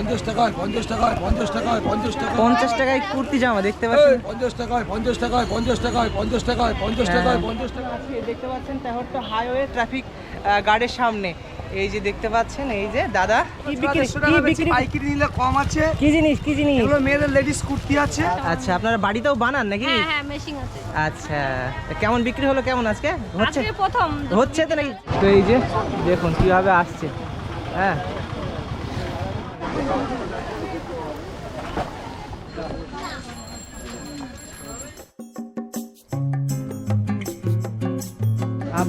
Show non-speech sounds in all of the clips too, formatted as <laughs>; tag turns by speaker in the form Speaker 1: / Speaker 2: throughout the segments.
Speaker 1: পঞ্চাশ টাকায় পঞ্চাশ টাকায় পঞ্চাশ টাকায় পঞ্চাশ টাকায়
Speaker 2: পঞ্চাশ টাকায় কুর্তি জামা দেখতে পাচ্ছেন
Speaker 1: পঞ্চাশ টাকায় পঞ্চাশ টাকায় পঞ্চাশ টাকায় পঞ্চাশ টাকায় পঞ্চাশ টাকায় পঞ্চাশ
Speaker 2: আজকে দেখতে পাচ্ছেন তেহট্ট হাইওয়ে ট্রাফিক গার্ডের সামনে এই যে দেখতে পাচ্ছেন এই যে দাদা কি বিক্রি কি বিক্রি
Speaker 3: পাইকারি নিলে কম আছে
Speaker 2: কি জিনিস কি জিনিস
Speaker 3: এগুলো মেয়েদের লেডিস কুর্তি আছে
Speaker 2: আচ্ছা আপনারা বাড়িতেও বানান নাকি
Speaker 4: হ্যাঁ হ্যাঁ মেশিং আছে
Speaker 2: আচ্ছা কেমন বিক্রি হলো কেমন আজকে হচ্ছে
Speaker 4: প্রথম
Speaker 2: হচ্ছে তো নাকি তো এই যে দেখুন কীভাবে আসছে হ্যাঁ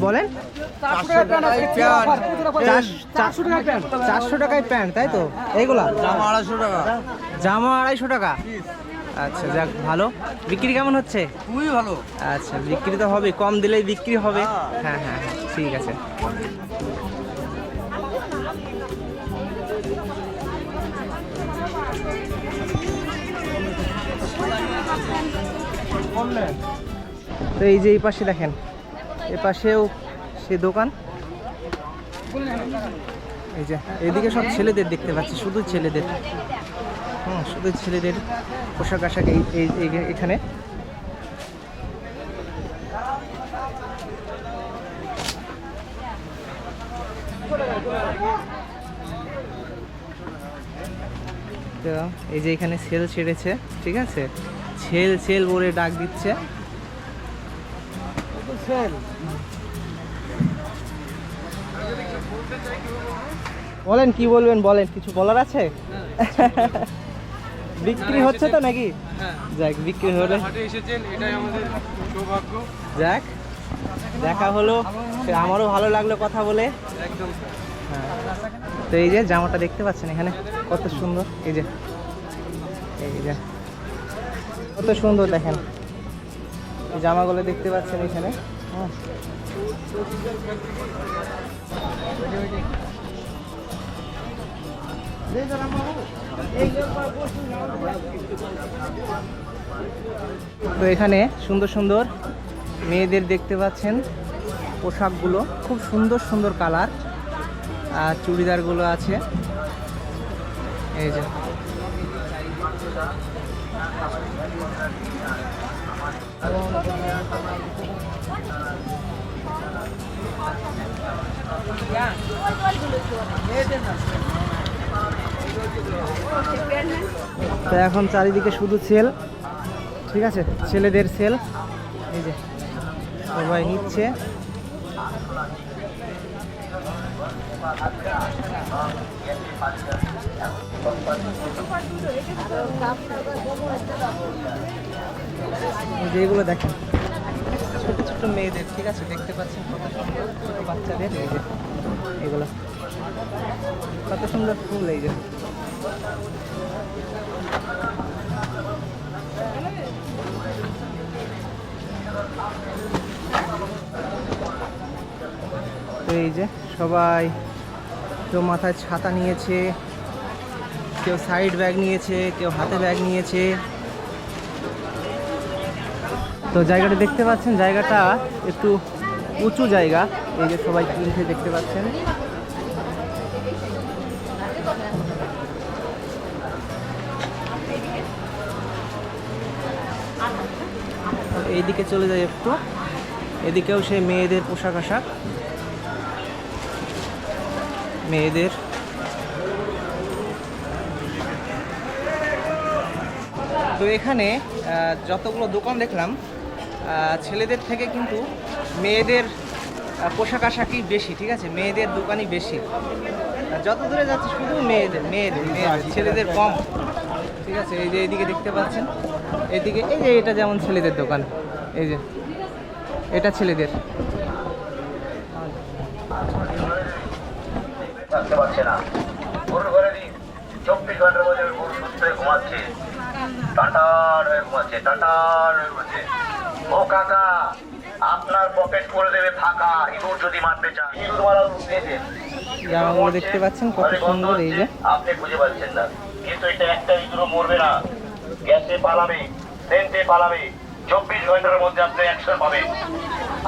Speaker 2: বলেন? চারশো চারশো টাকায় প্যান্ট। তাই তো? এইগুলা?
Speaker 3: জামা আড়াইশো টাকা।
Speaker 2: জামা আড়াইশো টাকা? আচ্ছা যাক ভালো। বিক্রি কেমন হচ্ছে?
Speaker 3: খুবই ভালো।
Speaker 2: আচ্ছা বিক্রি তো হবে কম দিলেই বিক্রি হবে। হ্যাঁ হ্যাঁ হ্যাঁ, ঠিক আছে। তো এই যে এই পাশে দেখেন এ পাশেও সে দোকান। এই যে, এদিকে সব ছেলেদের দেখতে পাচ্ছি, শুধু ছেলেদের। হুম, শুধু ছেলেদের পোশাক আশাক এই এখানে। এই যে এখানে সেল ছেড়েছে, ঠিক আছে? সেল সেল বলে ডাক দিচ্ছে। বলেন কি বলবেন বলেন কিছু বলার আছে? বিক্রি হচ্ছে তো নাকি? যাক বিক্রি হলে যাক দেখা হলো। আমারও ভালো লাগল কথা বলে। হ্যাঁ। তো এই যে জামাটা দেখতে পাচ্ছেন এখানে কত সুন্দর। এই যে এই যে কত সুন্দর দেখেন। এই জামাগুলো দেখতে পাচ্ছেন এখানে। হ্যাঁ। তো এখানে সুন্দর সুন্দর মেয়েদের দেখতে পাচ্ছেন পোশাকগুলো। খুব সুন্দর সুন্দর কালার। আর চুড়িদারগুলো আছে। এই যে। তো এখন চারিদিকে শুধু সেল, ঠিক আছে? ছেলেদের সেল। এই যে, সবাই নিচ্ছে। এই যে দেখেন। ছোট ছোট মেয়েদের, ঠিক আছে? দেখতে পাচ্ছেন কত সুন্দর ছোট বাচ্চাদের এই যে, এগুলো। কত সুন্দর ফুল এই যে। এই যে সবাই কেউ মাথায় ছাতা নিয়েছে, কেউ সাইড ব্যাগ নিয়েছে, কেউ হাতে ব্যাগ নিয়েছে। তো জায়গাটা দেখতে পাচ্ছেন, জায়গাটা একটু উঁচু জায়গা, এই যে সবাই কিনতে দেখতে পাচ্ছেন। এইদিকে চলে যায় একটু, এদিকেও সেই মেয়েদের পোশাক আশাক। মেয়েদের। তো এখানে যতগুলো দোকান দেখলাম ছেলেদের থেকে কিন্তু মেয়েদের পোশাক আশাকই বেশি, ঠিক আছে? মেয়েদের দোকানই বেশি। যত দূরে যাচ্ছে শুধু মেয়েদের মেয়েদের মেয়েদের, ছেলেদের কম। ঠিক আছে? এই যে এইদিকে দেখতে পাচ্ছেন? এইদিকে, এই যে এটা যেমন ছেলেদের দোকান। এই যে, এটা ছেলেদের।
Speaker 5: চব্বিশ ঘণ্টার মধ্যে ঘুমাচ্ছে। হয়ে ঘুমাচ্ছে হয়ে ঘুমাচ্ছে। ও কাকা আপনার পকেট করে দেবে ফাঁকা ইঁদুর যদি মারতে চান
Speaker 2: জামাগুলো দেখতে পাচ্ছেন কত সুন্দর এই যে।
Speaker 5: আপনি খুঁজে পাচ্ছেন না। কিন্তু এটা একটা ইঁদুরও মরবে না। গ্যাসে পালাবে সেন্টে পালাবে। চব্বিশ ঘণ্টার মধ্যে আপনি অ্যাকশন পাবেন।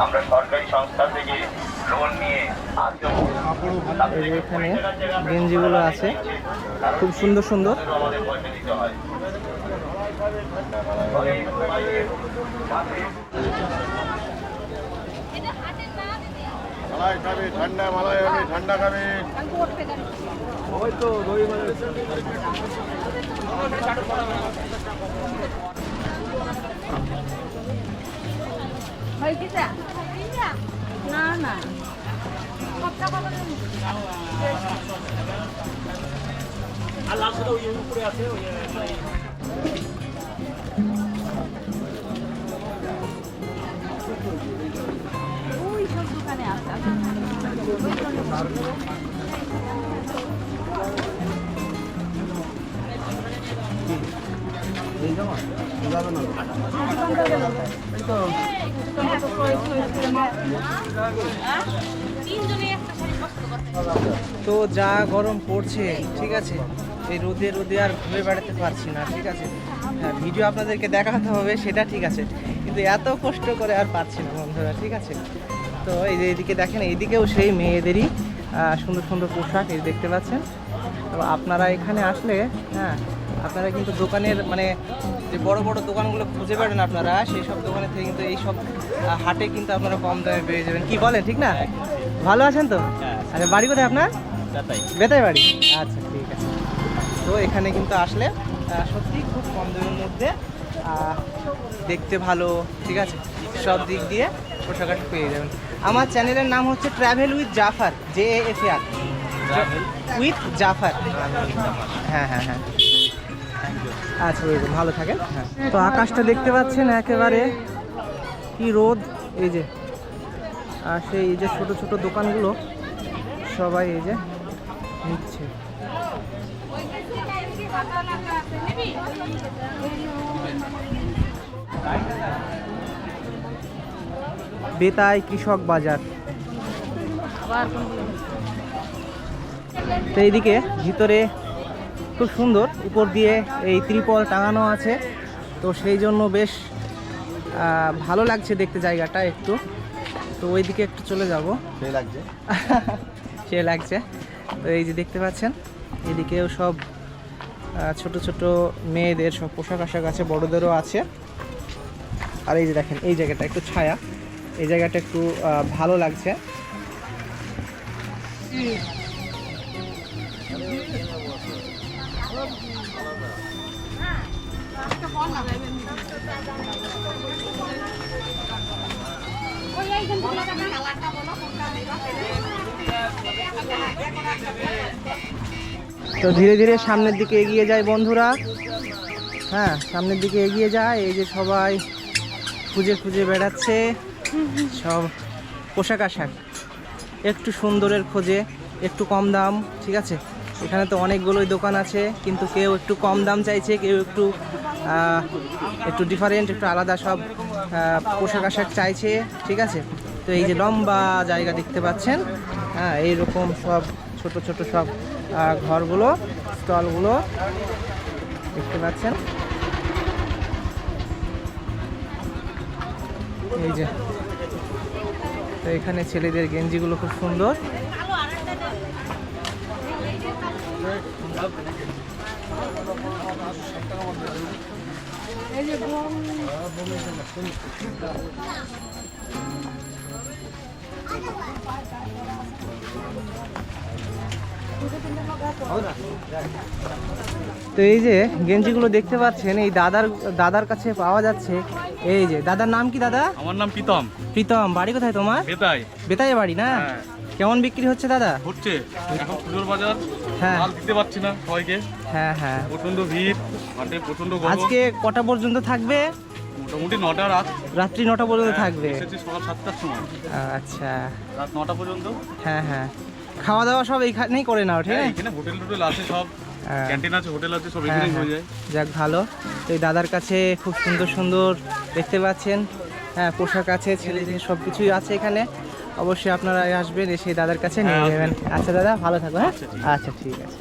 Speaker 5: আমরা সরকারি সংস্থা থেকে লোন নিয়ে
Speaker 2: এখানে গেঞ্জিগুলো আছে। খুব সুন্দর সুন্দর
Speaker 5: আমাদের পয়সা দিতে হয়
Speaker 4: মালাই ঠান্ডা মালাই ঠান্ডা খাবে
Speaker 6: না না ওই
Speaker 2: তো যা গরম পড়ছে, ঠিক আছে? এই রোদে রোদে আর ঘুরে বেড়াতে পারছি না, ঠিক আছে? হ্যাঁ ভিডিও আপনাদেরকে দেখাতে হবে, সেটা ঠিক আছে। কিন্তু এত কষ্ট করে আর পারছি না, বন্ধুরা, ঠিক আছে? তো এই যে এদিকে দেখেন এইদিকেও সেই মেয়েদেরই সুন্দর সুন্দর পোশাক এই দেখতে পাচ্ছেন। তো আপনারা এখানে আসলে হ্যাঁ আপনারা কিন্তু দোকানের মানে যে বড় বড় দোকানগুলো খুঁজে পাবেন আপনারা সেই সব দোকানের থেকে কিন্তু এই সব হাটে কিন্তু আপনারা কম দামে পেয়ে যাবেন। কি বলেন ঠিক না? ভালো আছেন তো? আচ্ছা বাড়ি কোথায় আপনার? বেতাই। বাড়ি। আচ্ছা ঠিক আছে। তো এখানে কিন্তু আসলে সত্যি খুব কম দামের মধ্যে দেখতে ভালো ঠিক আছে? সব দিক দিয়ে পোশাক পেয়ে যাবেন। আমার চ্যানেলের নাম হচ্ছে travel with Jafar J F R with Jafar হ্যাঁ হ্যাঁ হ্যাঁ। আচ্ছা ভালো থাকেন। হ্যাঁ। তো আকাশটা দেখতে পাচ্ছেন একেবারে। কি রোদ। এই যে আর সেই এই যে ছোট ছোট দোকানগুলো সবাই এই যে নিচ্ছে। বেতাই কৃষক বাজার। তো এইদিকে ভিতরে খুব সুন্দর উপর দিয়ে এই ত্রিপল টাঙানো আছে। তো সেই জন্য বেশ ভালো লাগছে দেখতে জায়গাটা একটু। তো ওইদিকে একটু চলে যাব।
Speaker 4: সেই লাগছে। <laughs>
Speaker 2: সে লাগছে। তো এই যে দেখতে পাচ্ছেন এদিকেও সব ছোট ছোট মেয়েদের সব পোশাক আশাক আছে বড়দেরও আছে। আর এই যে দেখেন এই জায়গাটা একটু ছায়া। এই জায়গাটা একটু ভালো লাগছে। তো ধীরে ধীরে সামনের দিকে এগিয়ে যায় বন্ধুরা। হ্যাঁ সামনের দিকে এগিয়ে যায়। এই যে সবাই খুঁজে খুঁজে বেড়াচ্ছে। সব পোশাক আশাক। একটু সুন্দরের খোঁজে, একটু কম দাম, ঠিক আছে? এখানে তো অনেকগুলোই দোকান আছে, কিন্তু কেউ একটু কম দাম চাইছে, কেউ একটু একটু ডিফারেন্ট একটু আলাদা সব পোশাক আশাক চাইছে, ঠিক আছে? তো এই যে লম্বা জায়গা দেখতে পাচ্ছেন হ্যাঁ এইরকম সব ছোট ছোট সব ঘরগুলো, স্টলগুলো দেখতে পাচ্ছেন। এই যে তো এখানে ছেলেদের গেঞ্জিগুলো খুব সুন্দর। তো এই যে গেঞ্জিগুলো দেখতে পাচ্ছেন এই দাদার দাদার কাছে পাওয়া যাচ্ছে। এই যে দাদার নাম কি দাদা?
Speaker 7: আমার নাম প্রীতম।
Speaker 2: প্রীতম বাড়ি কোথায় তোমার?
Speaker 7: বেতাই।
Speaker 2: বেতাই বাড়ি না?
Speaker 7: হ্যাঁ।
Speaker 2: কেমন বিক্রি হচ্ছে দাদা?
Speaker 7: হচ্ছে। এখন পুজোর বাজার
Speaker 2: হ্যাঁ।
Speaker 7: মাল দিতে পারছি না সবাইকে।
Speaker 2: হ্যাঁ হ্যাঁ।
Speaker 7: প্রচণ্ড ভিড় হাটে প্রচণ্ড
Speaker 2: আজকে কটা পর্যন্ত থাকবে?
Speaker 7: মোটামুটি নটা রাত।
Speaker 2: রাত্রি নটা পর্যন্ত
Speaker 7: হ্যাঁ,
Speaker 2: থাকবে।
Speaker 7: সকাল সাতটার সময়।
Speaker 2: আচ্ছা।
Speaker 7: রাত নটা পর্যন্ত।
Speaker 2: হ্যাঁ হ্যাঁ। খাওয়া দাওয়া সব এখানেই করে নাও ঠিক
Speaker 7: হ্যাঁ,
Speaker 2: আছে?
Speaker 7: হোটেল টোটেল আছে সব
Speaker 2: হ্যাঁ।
Speaker 7: ক্যান্টিন আছে হোটেল আছে সব
Speaker 2: হ্যাঁ,
Speaker 7: এখানেই
Speaker 2: হ্যাঁ।
Speaker 7: যায়।
Speaker 2: যাক ভালো। তো এই দাদার কাছে খুব সুন্দর সুন্দর দেখতে পাচ্ছেন। হ্যাঁ পোশাক আছে ছেলেদের সব কিছুই আছে এখানে। অবশ্যই আপনারা আসবেন এসে দাদার কাছে নিয়ে যাবেন। আচ্ছা দাদা ভালো থাকো হ্যাঁ?
Speaker 7: আচ্ছা,
Speaker 2: আচ্ছা ঠিক আছে।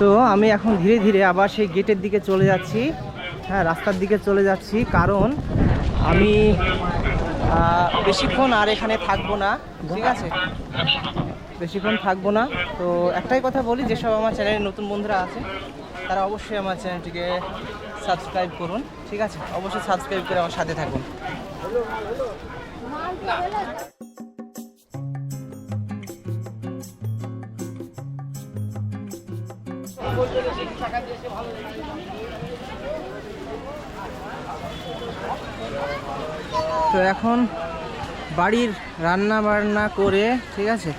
Speaker 2: তো আমি এখন ধীরে ধীরে আবার সেই গেটের দিকে চলে যাচ্ছি। হ্যাঁ রাস্তার দিকে চলে যাচ্ছি, কারণ আমি বেশিক্ষণ আর এখানে থাকব না, ঠিক আছে? বেশিক্ষণ থাকব না। তো একটাই কথা বলি, যেসব আমার চ্যানেলে নতুন বন্ধুরা আছে, তারা অবশ্যই আমার চ্যানেলটিকে সাবস্ক্রাইব করুন, ঠিক আছে? অবশ্যই সাবস্ক্রাইব করে আমার সাথে থাকুন। তো এখন বাড়ির রান্না বান্না করে ঠিক আছে?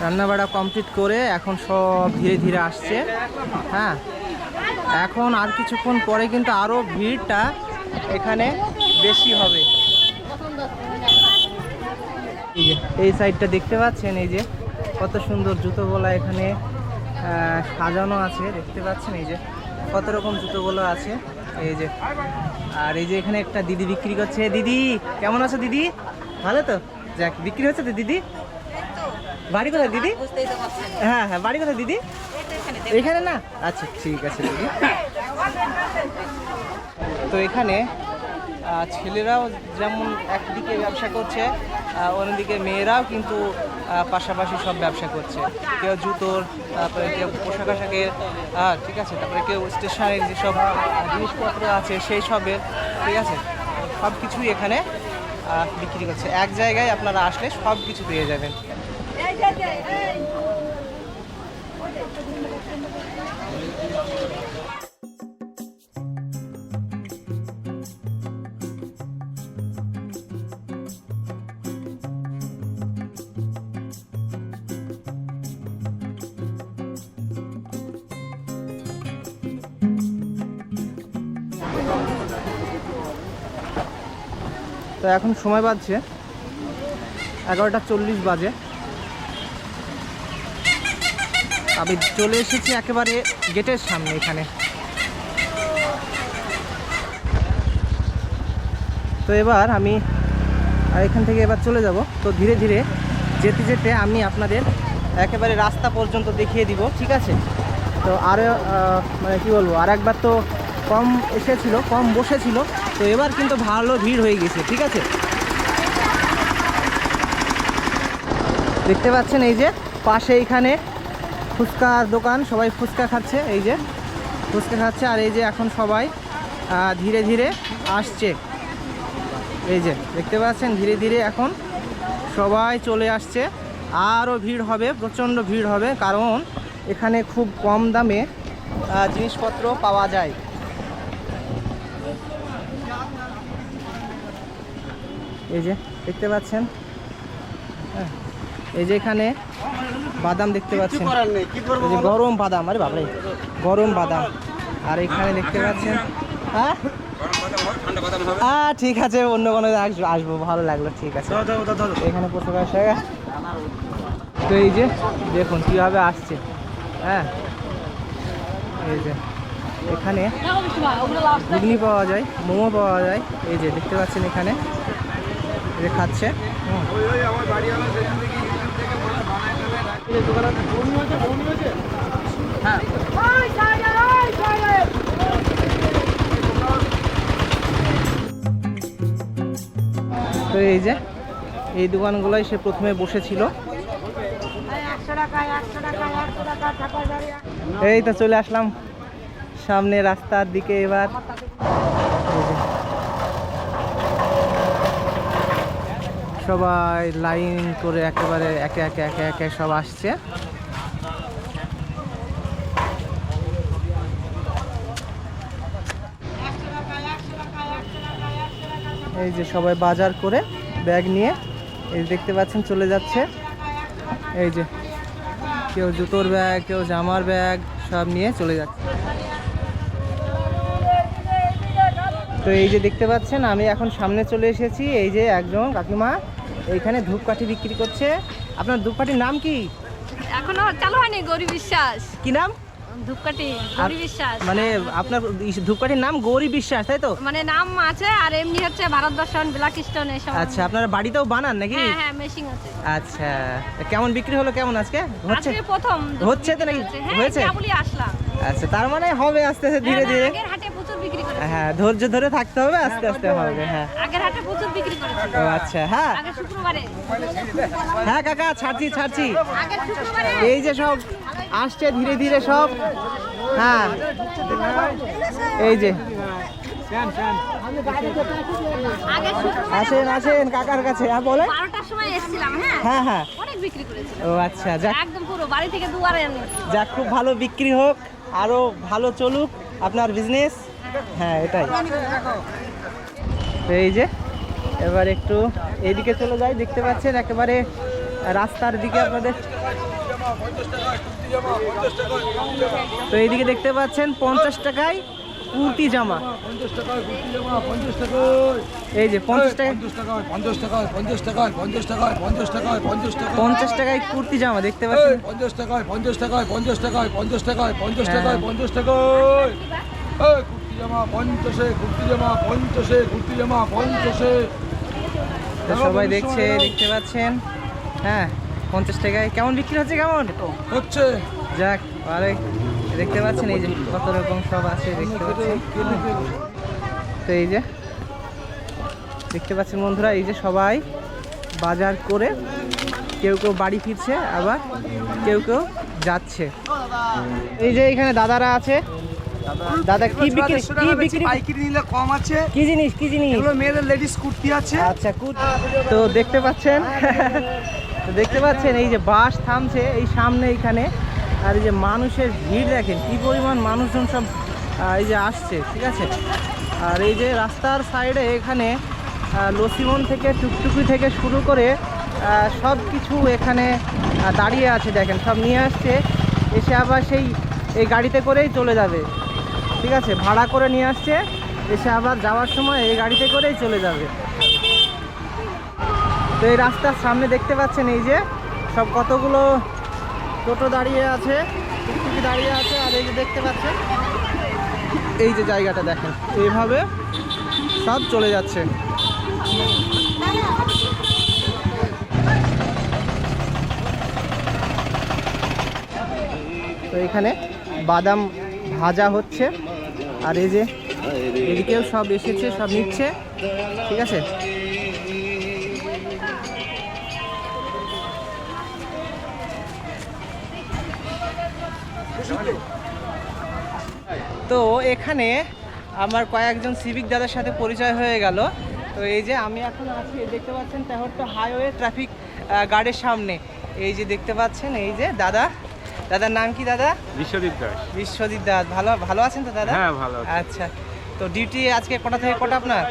Speaker 2: রান্না বাড়া কমপ্লিট করে এখন সব ধীরে ধীরে আসছে। হ্যাঁ? এখন আর কিছুক্ষণ পরে কিন্তু আরও ভিড়টা এখানে বেশি হবে। এই সাইডটা দেখতে পাচ্ছেন? এই যে কত সুন্দর জুতোগুলা এখানে। আহ, সাজানো আছে, দেখতে পাচ্ছেন এই যে, কত রকম জুতোগুলো আছে, এই যে। আর এই যে এখানে একটা দিদি বিক্রি করছে। দিদি, কেমন আছো দিদি? ভালো তো? যাক, বিক্রি হচ্ছে তো দিদি? বাড়ি কোথায় দিদি? হ্যাঁ হ্যাঁ বাড়ি কোথায় দিদি? এখানে না? আচ্ছা ঠিক আছে দিদি। তো এখানে ছেলেরাও যেমন একদিকে ব্যবসা করছে অন্যদিকে মেয়েরাও কিন্তু পাশাপাশি সব ব্যবসা করছে। কেউ জুতোর, তারপরে কেউ পোশাক আশাকের ঠিক আছে, তারপরে কেউ স্টেশনারি যেসব জিনিসপত্র আছে, সেই সবের, ঠিক আছে, সব কিছুই এখানে বিক্রি করছে। এক জায়গায় আপনারা আসলে সব কিছু পেয়ে যাবেন। এখন সময় বাজছে এগারোটা চল্লিশ বাজে। আমি চলে এসেছি একেবারে গেটের সামনে এখানে। তো এবার আমি এখান থেকে এবার চলে যাব। তো ধীরে ধীরে যেতে যেতে আমি আপনাদের একেবারে রাস্তা পর্যন্ত দেখিয়ে দিব, ঠিক আছে? তো আরও মানে কী বলব আর একবার তো কম এসেছিল, কম বসেছিল। তো এবার কিন্তু ভালো ভিড় হয়ে গেছে, ঠিক আছে? দেখতে পাচ্ছেন এই যে পাশে এইখানে ফুচকার দোকান, সবাই ফুচকা খাচ্ছে, এই যে ফুচকা খাচ্ছে, আর এই যে এখন সবাই ধীরে ধীরে আসছে। এই যে দেখতে পাচ্ছেন, ধীরে ধীরে এখন সবাই চলে আসছে। আরও ভিড় হবে, প্রচণ্ড ভিড় হবে, কারণ এখানে খুব কম দামে জিনিসপত্র পাওয়া যায়। এই যে দেখতে পাচ্ছেন? হ্যাঁ, এই যে এখানে বাদাম দেখতে পাচ্ছেন। এই যে গরম বাদাম আরে বাবরে গরম বাদাম। আর এখানে দেখতে পাচ্ছেন হ্যাঁ? হ্যাঁ ঠিক আছে অন্য কোনো আসব আসব ভালো লাগল ঠিক আছে। এখানে পোশাক আশাক তো এই যে দেখুন কীভাবে আসছে হ্যাঁ? এই যে এখানে ঘুগনি পাওয়া যায় মোমো পাওয়া যায় এই যে দেখতে পাচ্ছেন এখানে। এই যে খাচ্ছে হুম। তো এই যে, এই দোকানগুলোই সে প্রথমে বসেছিল। এই তো চলে আসলাম সামনে রাস্তার দিকে এবার এই যে। সবাই লাইন করে একেবারে একে একে একে একে সব আসছে। এই যে সবাই বাজার করে ব্যাগ নিয়ে, এই দেখতে পাচ্ছেন চলে যাচ্ছে। এই যে কেউ জুতোর ব্যাগ, কেউ জামার ব্যাগ, সব নিয়ে চলে যাচ্ছে। তো এই যে দেখতে পাচ্ছেন, আমি এখন সামনে চলে এসেছি, এই যে একজন কাকিমা এইখানে ধূপকাঠি বিক্রি করছে। আপনার ধূপকাঠির নাম কি?
Speaker 6: এখনও চালু হয়নি গৌরী বিশ্বাস।
Speaker 2: কি নাম?
Speaker 6: ধূপকাঠি গৌরী বিশ্বাস।
Speaker 2: মানে আপনার ধূপকাঠির নাম গৌরী বিশ্বাস তাই তো?
Speaker 6: মানে নাম আছে আর এমনি হচ্ছে ভারত দর্শন ব্ল্যাক স্টোন এসব।
Speaker 2: আচ্ছা আপনারা বাড়িতেও বানান নাকি?
Speaker 6: হ্যাঁ হ্যাঁ মেশিং আছে।
Speaker 2: আচ্ছা কেমন বিক্রি হলো কেমন আজকে? হচ্ছে?
Speaker 6: আজকে প্রথম
Speaker 2: হচ্ছে তো নাকি?
Speaker 6: হ্যাঁ
Speaker 2: হয়েছে?
Speaker 6: আসলাম।
Speaker 2: আচ্ছা তার মানে হবে আস্তে আস্তে ধীরে
Speaker 6: হ্যাঁ,
Speaker 2: ধীরে
Speaker 6: আগের হাটে প্রচুর বিক্রি করেছে
Speaker 2: হ্যাঁ ধৈর্য ধরে থাকতে হবে আস্তে আস্তে হবে হ্যাঁ।
Speaker 6: আগের হাটে প্রচুর বিক্রি করেছে।
Speaker 2: ও আচ্ছা হ্যাঁ।
Speaker 6: শুক্রবারে।
Speaker 2: হ্যাঁ কাকা ছাড়ছি ছাড়ছি।
Speaker 6: শুক্রবারে।
Speaker 2: এই যে সব আসছে ধীরে ধীরে সব। হ্যাঁ। এই যে। আসেন আসেন কাকার কাছে হ্যাঁ বলে
Speaker 6: সময় এসেছিলাম হ্যাঁ।
Speaker 2: হ্যাঁ হ্যাঁ।
Speaker 6: অনেক বিক্রি করেছিল
Speaker 2: ও আচ্ছা যাক।
Speaker 6: একদম পুরো বাড়ি থেকে দুয়ারে
Speaker 2: যাক খুব ভালো বিক্রি হোক আরও ভালো চলুক আপনার বিজনেস হ্যাঁ এটাই। তো এই যে, এবার একটু এইদিকে চলে যাই, দেখতে পাচ্ছেন একেবারে রাস্তার দিকে আপনাদের। তো এইদিকে দেখতে পাচ্ছেন পঞ্চাশ টাকায় কুর্তি জামা। এই যে পঞ্চাশ টাকা
Speaker 1: পঞ্চাশ টাকায়
Speaker 2: কুর্তি জামা, দেখতে পাচ্ছেন?
Speaker 1: পঞ্চাশ টাকায় পঞ্চাশ টাকায় পঞ্চাশ টাকায় পঞ্চাশ টাকায় পঞ্চাশ টাকায় পঞ্চাশ টাকায়। জামা পঞ্চাশে কুর্তি জামা পঞ্চাশে। কুর্তি জামা পঞ্চাশে
Speaker 2: সবাই দেখছে দেখতে পাচ্ছেন। হ্যাঁ পঞ্চাশ টাকায় কেমন বিক্রি হচ্ছে কেমন?
Speaker 1: হচ্ছে।
Speaker 2: যাক আরে দেখতে পাচ্ছেন এই যে কত রকম সব আছে দেখতে পাচ্ছেন। তো এই যে দেখতে পাচ্ছেন বন্ধুরা এই যে সবাই বাজার করে কেউ কেউ বাড়ি ফিরছে আবার কেউ কেউ যাচ্ছে। এই যে এখানে দাদারা আছে। দাদা কি বিক্রি কি বিক্রি
Speaker 3: পাইকারি নিলে কম আছে।
Speaker 2: কি জিনিস কি জিনিস?
Speaker 3: এগুলো মেয়েদের লেডিস কুর্তি আছে।
Speaker 2: আচ্ছা তো দেখতে পাচ্ছেন? <laughs> তো দেখতে পাচ্ছেন এই যে বাস থামছে এই সামনে এইখানে আর এই যে মানুষের ভিড় দেখেন কি পরিমাণ মানুষজন সব এই যে আসছে ঠিক আছে? আর এই যে রাস্তার সাইডে এখানে লসিমন থেকে টুকটুকি থেকে শুরু করে সব কিছু এখানে দাঁড়িয়ে আছে দেখেন সব নিয়ে আসছে। এসে আবার সেই এই গাড়িতে করেই চলে যাবে। ঠিক আছে, ভাড়া করে নিয়ে আসছে, এসে আবার যাওয়ার সময় এই গাড়িতে করেই চলে যাবে। তো এই রাস্তার সামনে দেখতে পাচ্ছেন এই যে, সব কতগুলো টোটো দাঁড়িয়ে আছে, টুকটুকি দাঁড়িয়ে আছে, আর এই যে দেখতে পাচ্ছেন, এই যে জায়গাটা দেখেন, এইভাবে সব চলে যাচ্ছে। তো এখানে বাদাম ভাজা হচ্ছে। আর এই যে এদিকেও সব এসেছে, সব নিচ্ছে। ঠিক আছে? তো এখানে আমার কয়েকজন সিভিক দাদার সাথে পরিচয় হয়ে গেল। তো এই যে আমি এখন আছি দেখতে পাচ্ছেন তেহট্ট হাইওয়ে ট্রাফিক গার্ডের সামনে। এই যে দেখতে পাচ্ছেন, এই যে দাদা। দাদার নাম কি দাদা?
Speaker 7: বিশ্বজিৎ দাস।
Speaker 2: বিশ্বজিৎ দাস। ভালো ভালো আছেন তো দাদা?
Speaker 7: হ্যাঁ, ভালো
Speaker 2: আচ্ছা। তো ডিউটি আজকে কটা থেকে কটা আপনার?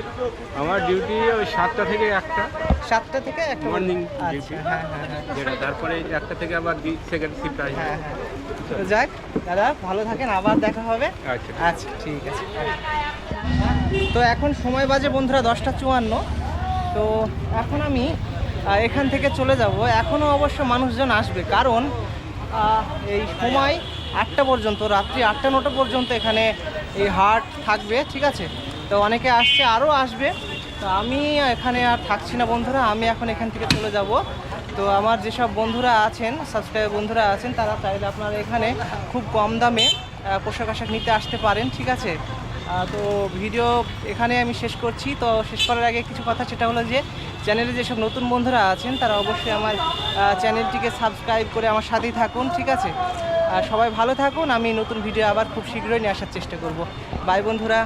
Speaker 7: আমার ডিউটি ওই সাতটা থেকে একটা।
Speaker 2: সাতটা থেকে একটা
Speaker 7: মর্নিং
Speaker 2: আচ্ছা
Speaker 7: ডিউটি।
Speaker 2: হ্যাঁ হ্যাঁ। হ্যাঁ
Speaker 7: যেটা তারপরে একটা থেকে আবার সেকেন্ড শিফট আসবে
Speaker 2: হ্যাঁ হ্যাঁ। তো যাক দাদা ভালো থাকেন আবার দেখা হবে।
Speaker 7: আচ্ছা।
Speaker 2: আচ্ছা ঠিক আছে। তো এখন সময় বাজে বন্ধুরা দশটা চুয়ান্ন। তো এখন আমি এখান থেকে চলে যাব। এখনও অবশ্য মানুষজন আসবে। কারণ এই সময় আটটা পর্যন্ত, রাত্রি আটটা, নটা পর্যন্ত এখানে এই হাট থাকবে, ঠিক আছে? তো অনেকে আসছে, আরও আসবে। তো আমি এখানে আর থাকছি না বন্ধুরা, আমি এখন এখান থেকে চলে যাব। তো আমার যেসব বন্ধুরা আছেন সাবস্ক্রাইবার বন্ধুরা আছেন, তারা চাইলে আপনারা এখানে খুব কম দামে পোশাক আশাক নিতে আসতে পারেন, ঠিক আছে? তো ভিডিও এখানে আমি শেষ করছি। তো শেষ করার আগে কিছু কথা, সেটা হলো যে চ্যানেলে যেসব নতুন বন্ধুরা আছেন, তারা অবশ্যই আমার চ্যানেলটিকে সাবস্ক্রাইব করে আমার সাথেই থাকুন, ঠিক আছে? আর সবাই ভালো থাকুন, আমি নতুন ভিডিও আবার খুব শীঘ্রই নিয়ে আসার চেষ্টা করব। বাই বন্ধুরা।